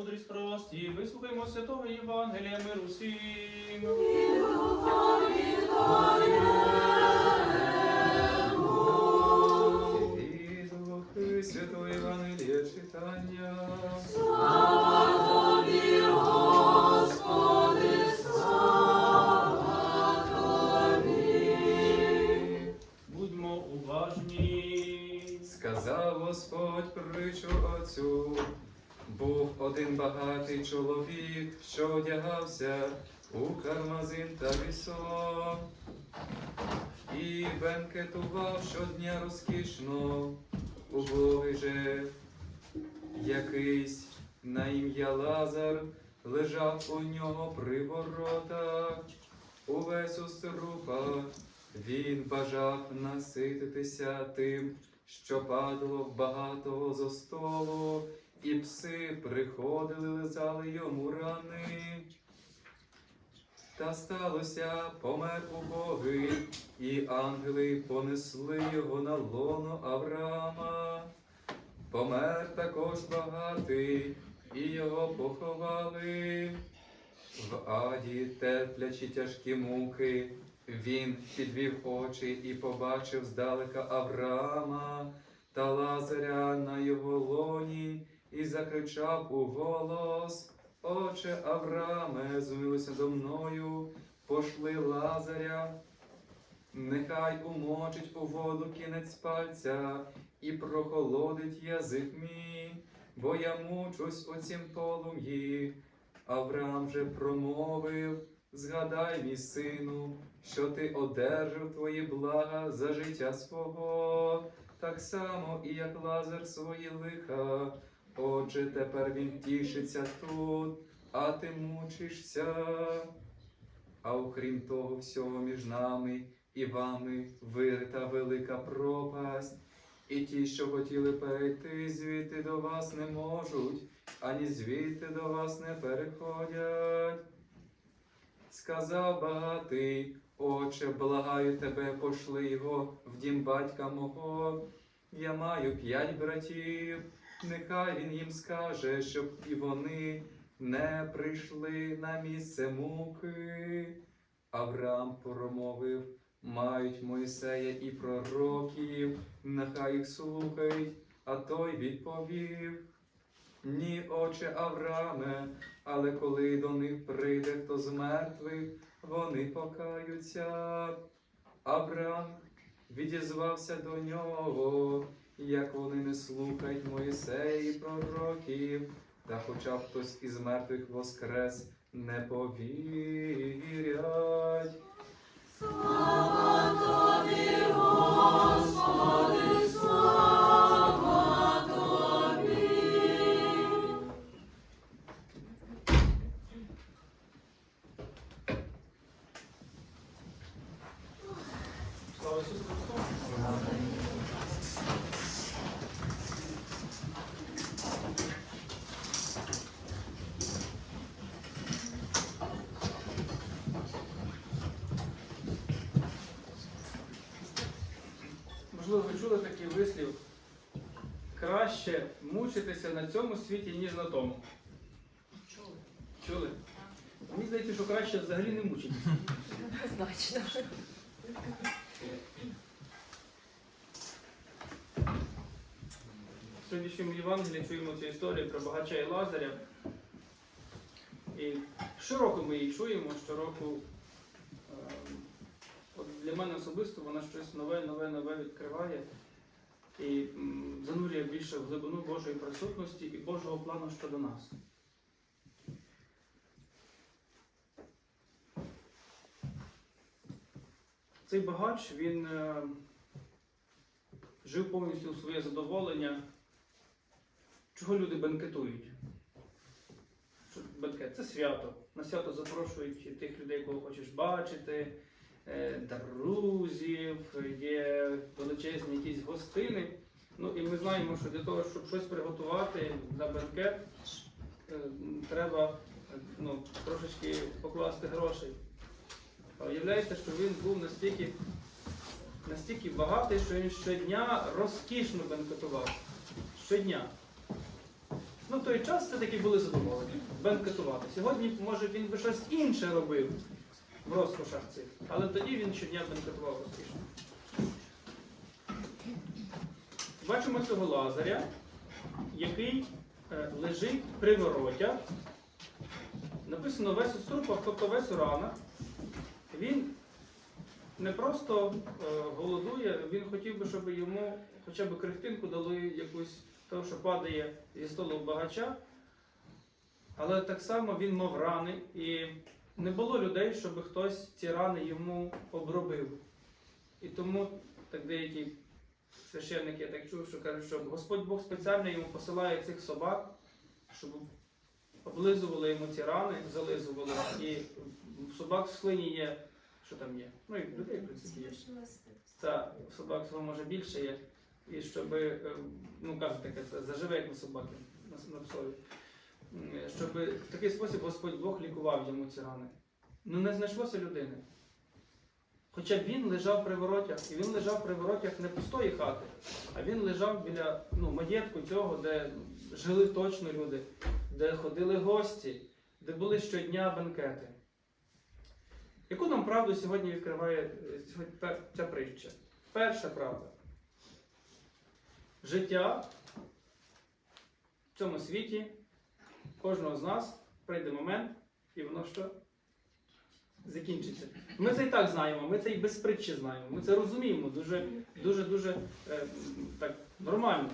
мудрість прості, вислухаймо святого Євангелія миру всім. Святого Євангелія читання. Одягався у кармазин та вісок. І бенкетував щодня розкішно. Убогий же якийсь на ім'я Лазар лежав у нього при воротах. Увесь у струпах він бажав насититися тим, що падало в багатого зо столу, і пси приходили, лизали йому рани. Та сталося, помер убогий, і ангели понесли його на лоно Авраама. Помер також багатий, і його поховали. В аді терплячи тяжкі муки, він підвів очі і побачив здалека Авраама та Лазаря на його лоні, і закричав у голос: Отче Аврааме, змилуйся до мною, пошли Лазаря, нехай умочить у воду кінець пальця і прохолодить язик мій, бо я мучусь у цім полум'ї. Авраам же промовив, згадай, мій сину, що ти одержав твої блага за життя свого, так само і як Лазар свої лиха. Отже, тепер він тішиться тут, а ти мучишся. А окрім того всього між нами і вами вирита велика пропасть, і ті, що хотіли перейти звідти до вас не можуть, ані звідти до вас не переходять. Сказав багатий, Отче, благаю тебе, пошли його в дім батька мого. Я маю п'ять братів, нехай він їм скаже, щоб і вони не прийшли на місце муки. Авраам промовив, мають Мойсея і пророків, нехай їх слухають, а той відповів. Ні, отче Аврааме, але коли до них прийде хто з мертвих, вони покаються. Авраам відізвався до нього, як вони не слухають Моїсеї пророків, та хоча б хтось із мертвих воскрес не повірять. Слава Ісусу Христу! Можливо, ви чули такий вислів. Краще мучитися на цьому світі, ніж на тому. Чули? Чули? Мені здається, що краще взагалі не мучитися. Однозначно. В сьогоднішньому Євангелії чуємо цю історію про багача і Лазаря. І щороку ми її чуємо, щороку е, для мене особисто вона щось нове, нове, нове відкриває і занурює більше в глибину Божої присутності і Божого плану щодо нас. Цей багач, він е, жив повністю у своє задоволення. Чого люди бенкетують? Бенкет це свято. На свято запрошують тих людей, кого хочеш бачити, друзів, є величезні якісь гостини. Ну і ми знаємо, що для того, щоб щось приготувати для бенкет, е, треба е, ну, трошечки покласти грошей. А Уявляєте, що він був настільки, настільки багатий, що він щодня розкішно бенкетував. Щодня. Ну, в той час це таки були задоволені бенкетувати. Сьогодні, може, він би щось інше робив в розкошах цих, але тоді він щодня бенкетував розкішно. Бачимо цього лазаря, який е, лежить при воротях. Написано весь у струпах, тобто весь у ранах. Він не просто е, голодує, він хотів би, щоб йому хоча б крихтинку дали якусь того, що падає зі столу багача. Але так само він мав рани, і не було людей, щоб хтось ці рани йому обробив. І тому так деякі священники, я так чув, що кажуть, що Господь Бог спеціально йому посилає цих собак, щоб облизували йому ці рани, зализували. І в собак в слині є, що там є? Ну і в людей, в принципі, є. Та в собак свого може більше є. І щоб, е, ну кажуть таке, заживе, як на собаки, на, на псові. Щоб в такий спосіб Господь Бог лікував йому ці рани. Ну не знайшлося людини. Хоча він лежав при воротях, і він лежав при воротях не пустої хати, а він лежав біля ну, маєтку цього, де жили точно люди, де ходили гості, де були щодня бенкети. Яку нам правду сьогодні відкриває е, ця притча? Перша правда. Життя в цьому світі кожного з нас прийде момент, і воно що? Закінчиться. Ми це і так знаємо, ми це і без притчі знаємо. Ми це розуміємо дуже, дуже, дуже е, так, нормально.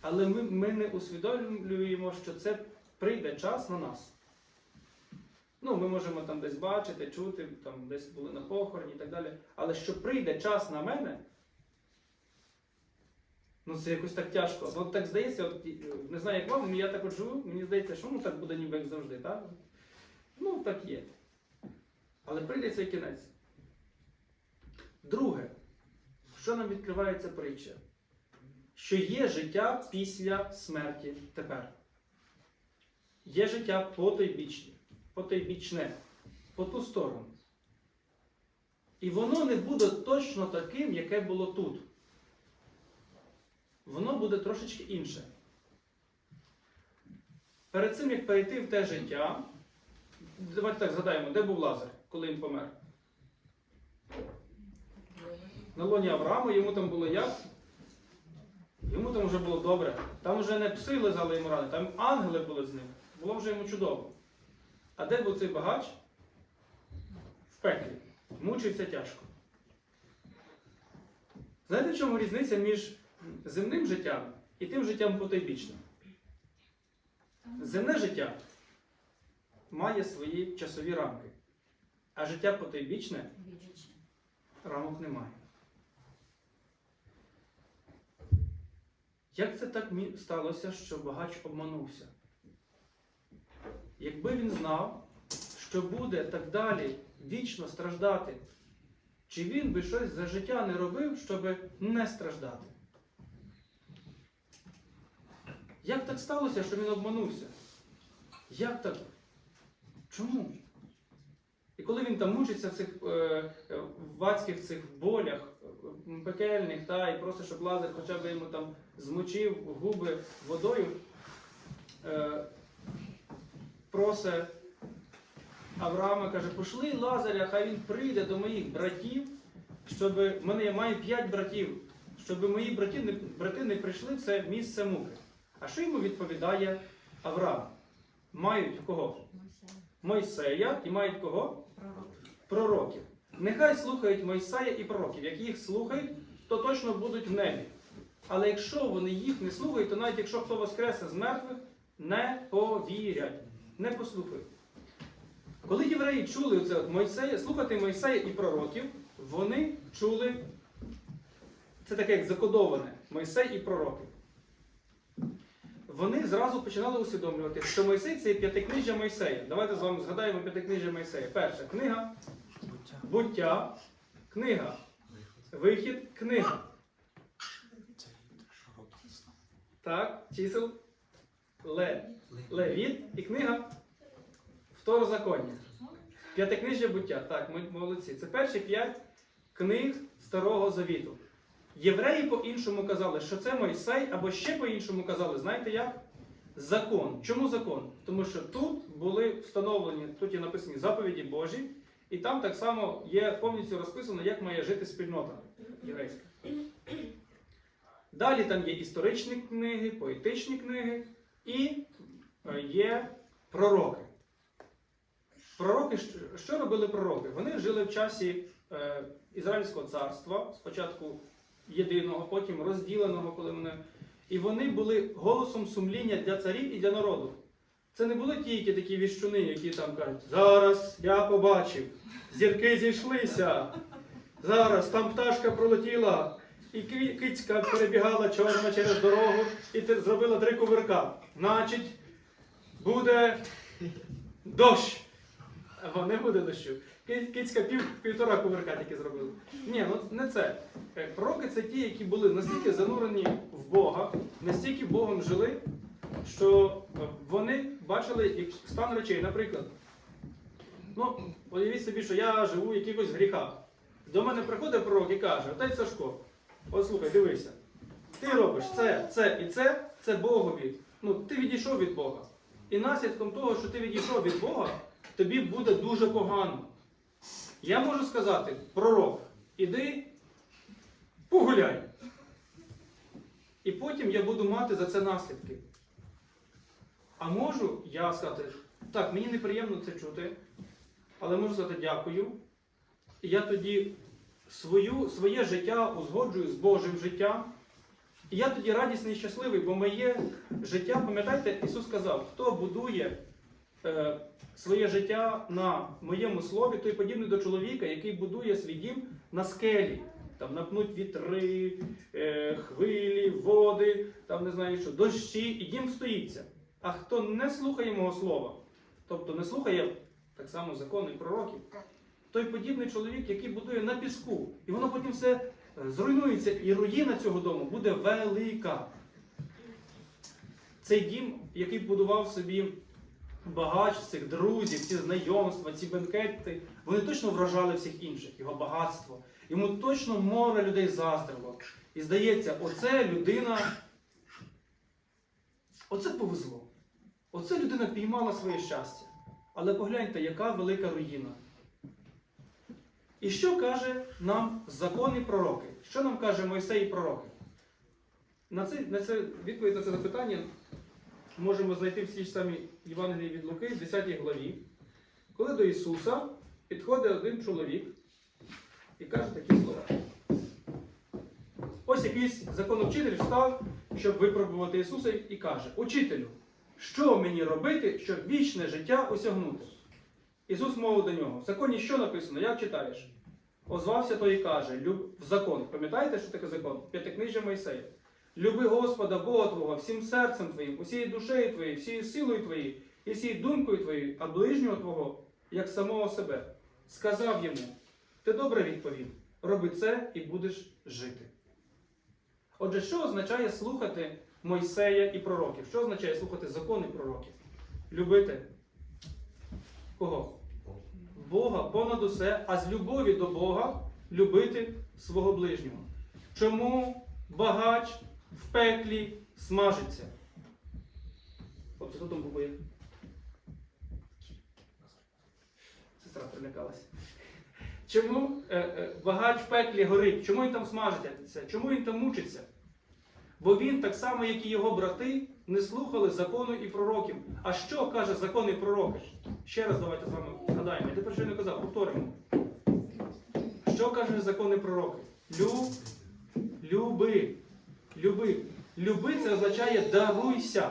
Але ми, ми не усвідомлюємо, що це прийде час на нас. Ну, ми можемо там десь бачити, чути, там десь були на похороні і так далі. Але що прийде час на мене, ну це якось так тяжко. Ну, так здається, от, е, не знаю, як вам, я так от живу, мені здається, що ну так буде ніби як завжди, так? Ну, так є. Але прийде цей кінець. Друге, що нам відкриває ця притча? Що є життя після смерті тепер. Є життя потойбічне, потойбічне, по ту сторону. І воно не буде точно таким, яке було тут. Воно буде трошечки інше. Перед цим, як перейти в те життя, давайте так згадаємо, де був Лазар, коли він помер? На лоні Авраама, йому там було як? Йому там вже було добре. Там вже не пси лизали йому рани, там ангели були з ним. Було вже йому чудово. А де був цей багач? В пеклі. Мучився тяжко. Знаєте, в чому різниця між земним життям і тим життям потойбічним? Земне життя має свої часові рамки, а життя потойбічне рамок немає. Як це так сталося, що багач обманувся? Якби він знав, що буде так далі вічно страждати, чи він би щось за життя не робив, щоб не страждати? Як так сталося, що він обманувся? Як так? Чому? І коли він там мучиться в цих е, е, в адських цих болях е, пекельних, та, і просить, щоб Лазар хоча б йому там змочив губи водою, е, просить Авраама, каже, пошли Лазаря, хай він прийде до моїх братів, щоб мене я маю п'ять братів, щоб мої браті не, брати не прийшли в це місце муки. А що йому відповідає Авраам? Мають кого? Мойсея і мають кого? Пророків. Нехай слухають Мойсея і пророків. Як їх слухають, то точно будуть в небі. Але якщо вони їх не слухають, то навіть якщо хто воскресе з мертвих, не повірять, не послухають. Коли євреї чули це Мойсея, слухати Мойсея і пророків, вони чули це таке як закодоване Мойсей і пророки. Вони зразу починали усвідомлювати, що Мойсей це п'ятикнижжя Мойсея. Давайте з вами згадаємо п'ятикнижжя Мойсея. Перша книга буття, книга, вихід, книга. Так, чисел Ле, Левіт і книга Второзаконня. П'ятикнижжя буття. Так, ми молодці. Це перші п'ять книг Старого Завіту. Євреї по-іншому казали, що це Мойсей, або ще по-іншому казали, знаєте як? закон. Чому закон? Тому що тут були встановлені, тут є написані заповіді Божі, і там так само є повністю розписано, як має жити спільнота єврейська. Далі там є історичні книги, поетичні книги і е, є пророки. Пророки, що- робили пророки? Вони жили в часі е, Ізраїльського царства, спочатку єдиного, потім розділеного, коли вони. І вони були голосом сумління для царів і для народу. Це не були тільки такі віщуни, які там кажуть, зараз я побачив, зірки зійшлися, зараз там пташка пролетіла, і кицька перебігала чорна через дорогу і зробила три кувирка. Значить, буде дощ. Або не буде дощу. Кицька пів, півтора кувирка тільки зробила. Ні, ну не це. Е, Пророки це ті, які були настільки занурені в Бога, настільки Богом жили, що е, вони бачили стан речей. Наприклад, ну, уявіть собі, що я живу в якихось гріхах. До мене приходить пророк і каже: Отець Сашко, от слухай, дивися, ти робиш це, це і це, це Богові. Ну, ти відійшов від Бога. І наслідком того, що ти відійшов від Бога, тобі буде дуже погано. Я можу сказати, пророк, іди погуляй. І потім я буду мати за це наслідки. А можу я сказати, так, мені неприємно це чути, але можу сказати дякую. І я тоді свою, своє життя узгоджую з Божим життям. І я тоді радісний і щасливий, бо моє життя, пам'ятаєте, Ісус сказав, хто будує е, своє життя на моєму слові, той подібний до чоловіка, який будує свій дім на скелі. Там напнуть вітри, е, хвилі, води, там не знаю що, дощі, і дім стоїться. А хто не слухає мого слова, тобто не слухає так само закону і пророків, той подібний чоловік, який будує на піску, і воно потім все е, зруйнується, і руїна цього дому буде велика. Цей дім, який будував собі багач цих друзів, ці знайомства, ці бенкети, вони точно вражали всіх інших, його багатство. Йому точно море людей заздрило. І здається, оце людина. Оце повезло. Оце людина піймала своє щастя. Але погляньте, яка велика руїна. І що каже нам закон і пророки? Що нам каже Мойсей і пророки? На це, на це відповідь на це запитання можемо знайти в цій ж самій Євангелії від Луки, в 10 главі, коли до Ісуса підходить один чоловік і каже такі слова. Ось якийсь законовчитель встав, щоб випробувати Ісуса, і каже: Учителю, що мені робити, щоб вічне життя осягнути? Ісус мовив до нього: в законі що написано? Як читаєш? Озвався той і каже: «Люб- в закон. Пам'ятаєте, що таке закон? П'ятикнижжя Мойсея. Люби Господа Бога Твого всім серцем Твоїм, усією душею Твоєю, всією силою Твоєю і всією думкою Твоєю, а ближнього Твого, як самого себе. Сказав йому: Ти добре відповів, роби це і будеш жити. Отже, що означає слухати Мойсея і пророків? Що означає слухати закони пророків? Любити кого? Бога понад усе, а з любові до Бога любити свого ближнього. Чому багач в пеклі смажиться? Хлопці, хто там побоє? Сестра прилякалася. Чому е, е, багач в пеклі горить? Чому він там смажиться? Чому він там мучиться? Бо він, так само, як і його брати, не слухали закону і пророків. А що каже закон і пророки? Ще раз давайте з вами згадаємо. Я тепер що не казав, повторимо. Що каже закон і пророки? Лю, люби. Люби. Люби це означає даруйся.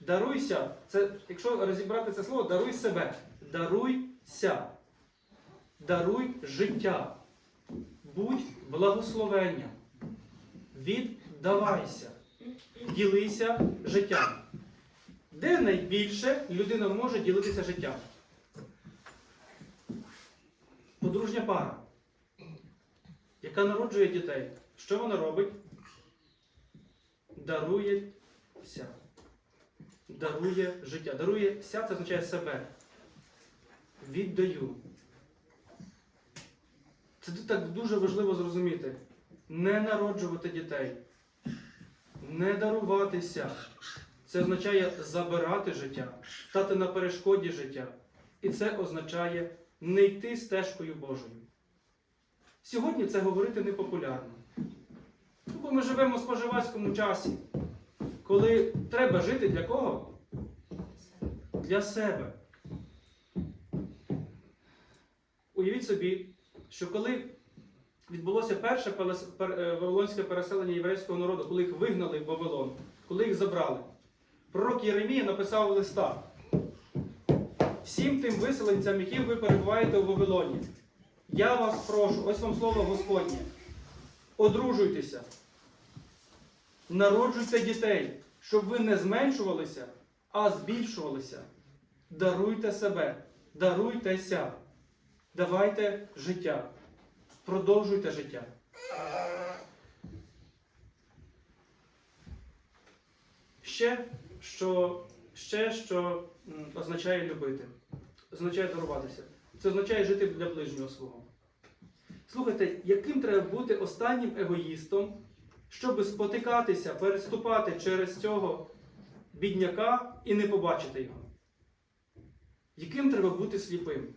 Даруйся. Це, якщо розібрати це слово, даруй себе. Даруйся. Даруй життя. Будь благословенням. Віддавайся. Ділися життям. Де найбільше людина може ділитися життям? Подружня пара, яка народжує дітей. Що вона робить? Дарується. Дарує життя. Дарується це означає себе. Віддаю. Це так дуже важливо зрозуміти. Не народжувати дітей. Не даруватися. Це означає забирати життя, стати на перешкоді життя. І це означає не йти стежкою Божою. Сьогодні це говорити непопулярно. Бо ми живемо в споживацькому часі, коли треба жити для кого? Для себе. Уявіть собі, що коли відбулося перше е, вавилонське переселення єврейського народу, коли їх вигнали в Вавилон, коли їх забрали, пророк Єремія написав листа всім тим виселенцям, які ви перебуваєте у Вавилоні. Я вас прошу, ось вам слово Господнє. Одружуйтеся, народжуйте дітей, щоб ви не зменшувалися, а збільшувалися. Даруйте себе, даруйтеся, давайте життя, продовжуйте життя. Ще що, ще, що означає любити, означає даруватися. Це означає жити для ближнього свого. Слухайте, яким треба бути останнім егоїстом, щоб спотикатися, переступати через цього бідняка і не побачити його? Яким треба бути сліпим?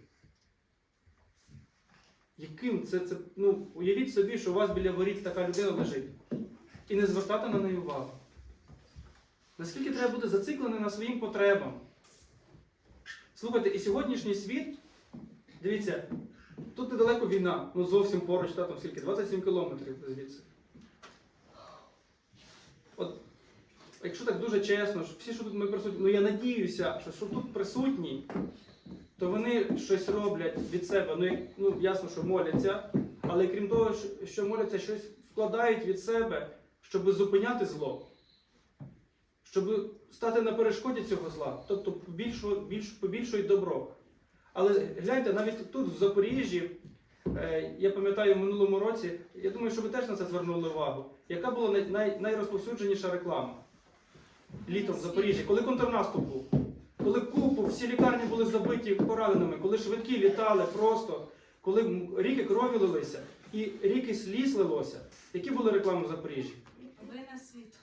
Яким це, це ну, уявіть собі, що у вас біля воріт така людина лежить. І не звертати на неї увагу. Наскільки треба бути зацикленим на своїм потребам? Слухайте, і сьогоднішній світ, дивіться, тут недалеко війна, ну зовсім поруч, та, там скільки, 27 кілометрів звідси. От, якщо так дуже чесно, що всі, що тут ми присутні, ну я надіюся, що, що тут присутні, то вони щось роблять від себе. Ну, як- ну ясно, що моляться, але крім того, що- моляться, щось вкладають від себе, щоб зупиняти зло щоб стати на перешкоді цього зла, тобто побільшують добро. Але гляньте, навіть тут, в Запоріжжі, я пам'ятаю в минулому році, я думаю, що ви теж на це звернули увагу, яка була най, най, найрозповсюдженіша реклама літом в Запоріжжі, коли контрнаступ був, коли купу, всі лікарні були забиті пораненими, коли швидкі літали просто, коли ріки крові лилися і ріки сліз лилося. Які були реклами в Запоріжжі? Ви на світ.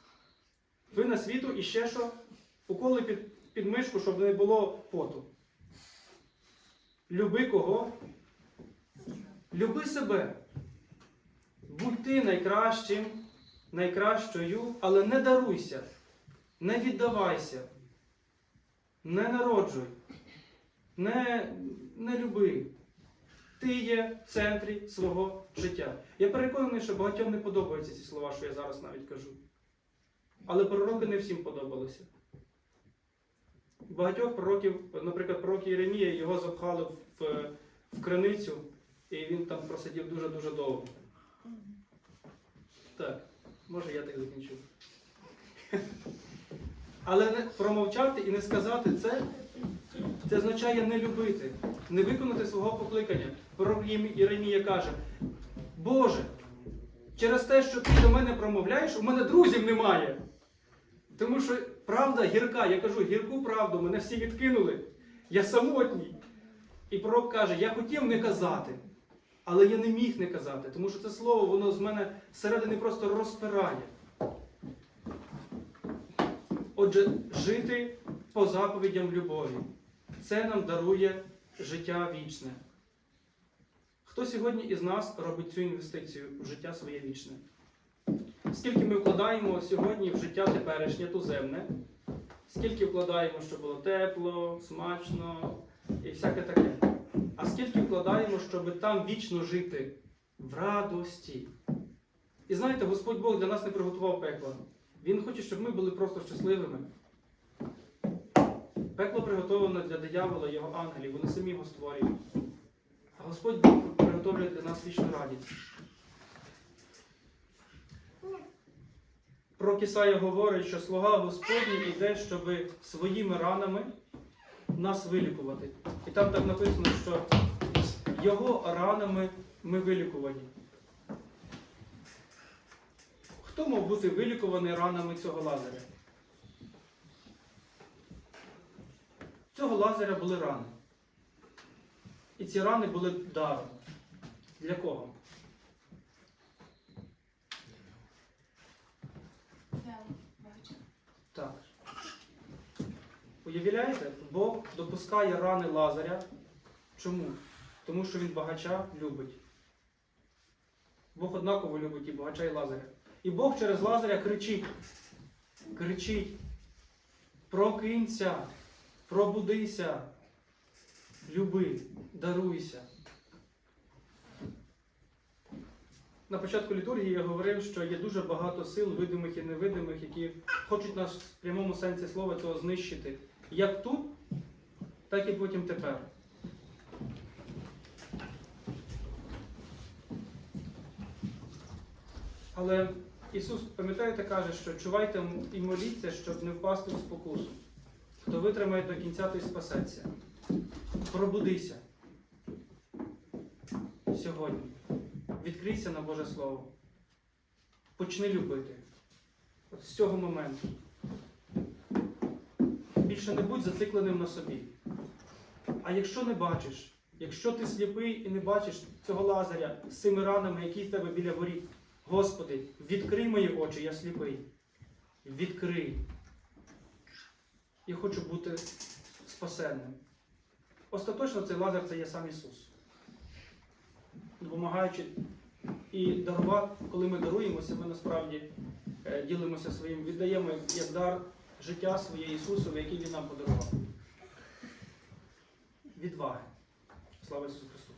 Ви на світу і ще що? Уколи під, під мишку, щоб не було поту. Люби кого? Люби себе. Будь ти найкращим, найкращою, але не даруйся, не віддавайся, не народжуй, не, не люби. Ти є в центрі свого життя. Я переконаний, що багатьом не подобаються ці слова, що я зараз навіть кажу. Але пророки не всім подобалися. Багатьох пророків, наприклад, пророк Єремія, його запхали в, в криницю, і він там просидів дуже-дуже довго. Так, може я так закінчу. Але не промовчати і не сказати це, це означає не любити, не виконати свого покликання. Пророк Єремія каже: Боже, через те, що ти до мене промовляєш, у мене друзів немає. Тому що правда гірка, я кажу гірку правду, мене всі відкинули. Я самотній. І пророк каже, я хотів не казати, але я не міг не казати, тому що це слово, воно з мене зсередини просто розпирає. Отже, жити по заповідям любові. Це нам дарує життя вічне. Хто сьогодні із нас робить цю інвестицію в життя своє вічне? Скільки ми вкладаємо сьогодні в життя теперішнє туземне? Скільки вкладаємо, щоб було тепло, смачно і всяке таке? А скільки вкладаємо, щоб там вічно жити в радості? І знаєте, Господь Бог для нас не приготував пекло. Він хоче, щоб ми були просто щасливими. Пекло приготовлено для диявола, його ангелів, вони самі його створюють. А Господь Бог приготовлює для нас вічну радість. Про Кисая говорить, що слуга Господній йде, щоб своїми ранами нас вилікувати. І там так написано, що його ранами ми вилікувані. Хто мав бути вилікуваний ранами цього лазаря? Цього лазаря були рани. І ці рани були даром. Для кого? Я бачу. Так. Уявляєте, Бог допускає рани Лазаря. Чому? Тому що він багача любить. Бог однаково любить і багача, і Лазаря. І Бог через Лазаря кричить. Кричить. Прокинься, пробудися, люби, даруйся. На початку літургії я говорив, що є дуже багато сил, видимих і невидимих, які хочуть нас в прямому сенсі слова цього знищити. Як тут, так і потім тепер. Але Ісус, пам'ятаєте, каже, що чувайте і моліться, щоб не впасти в спокусу. Хто витримає до кінця, той спасеться. Пробудися сьогодні. Відкрийся на Боже Слово. Почни любити. От з цього моменту. Більше не будь зацикленим на собі. А якщо не бачиш, якщо ти сліпий і не бачиш цього лазаря з цими ранами, які в тебе біля воріт, Господи, відкрий мої очі, я сліпий. Відкрий. Я хочу бути спасенним. Остаточно цей лазар це є сам Ісус. Допомагаючи і дарувати, коли ми даруємося, ми насправді е, ділимося своїм, віддаємо як дар життя своє Ісусові, який Він нам подарував. Відваги. Слава Ісусу Христу!